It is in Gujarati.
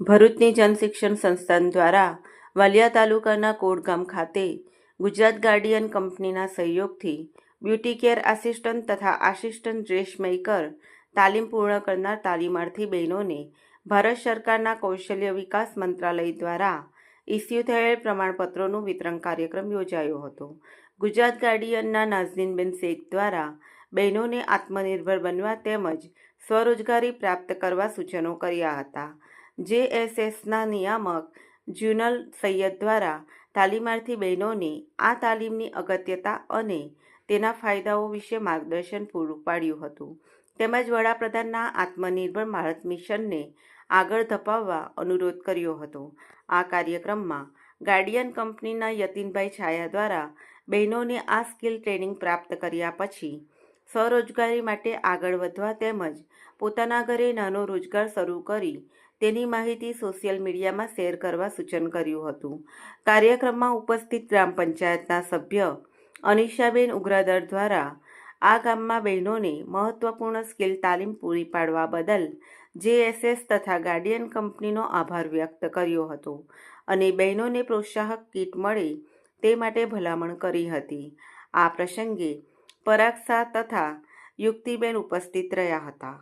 ભરૂચની જનશિક્ષણ સંસ્થાન દ્વારા વાલિયા તાલુકાના કોડગામ ખાતે ગુજરાત ગાર્ડિયન કંપનીના સહયોગથી બ્યુટી કેર આસિસ્ટન્ટ તથા આસિસ્ટન્ટ ડ્રેસ મેકર તાલીમ પૂર્ણ કરનાર તાલીમાર્થી બહેનોને ભારત સરકારના કૌશલ્ય વિકાસ મંત્રાલય દ્વારા ઇસ્યુ થયેલ પ્રમાણપત્રોનું વિતરણ કાર્યક્રમ યોજાયો હતો. ગુજરાત ગાર્ડિયનના નાઝનીનબેન શેખ દ્વારા બહેનોને આત્મનિર્ભર બનવા તેમજ સ્વરોજગારી પ્રાપ્ત કરવા સૂચનો કર્યા હતા. જેએસએસના નિયામક જ્યુનલ સૈયદ દ્વારા તાલીમાર્થી બહેનોને આ તાલીમની અગત્યતા અને તેના ફાયદાઓ વિશે માર્ગદર્શન પૂરું પાડ્યું હતું. તેમજ વડાપ્રધાનના આત્મનિર્ભર ભારત મિશનને આગળ ધપાવવા અનુરોધ કર્યો હતો. આ કાર્યક્રમમાં ગાર્ડિયન કંપનીના યતિનભાઈ છાયા દ્વારા બહેનોને આ સ્કિલ ટ્રેનિંગ પ્રાપ્ત કર્યા પછી સ્વરોજગારી માટે આગળ વધવા તેમજ પોતાના ઘરે નાનો રોજગાર શરૂ કરી તેની માહિતી સોશિયલ મીડિયામાં શેર કરવા સૂચન કર્યું હતું. કાર્યક્રમમાં ઉપસ્થિત ગ્રામ પંચાયતના સભ્ય અનિશાબેન ઉગ્રાદર દ્વારા આ ગામમાં બહેનોને મહત્વપૂર્ણ સ્કિલ તાલીમ પૂરી પાડવા બદલ જેએસએસ તથા ગાર્ડિયન કંપનીનો આભાર વ્યક્ત કર્યો હતો અને બહેનોને પ્રોત્સાહક કીટ મળે તે માટે ભલામણ કરી હતી. આ પ્રસંગે પરાગ તથા યુક્તિબેન ઉપસ્થિત રહ્યા હતા.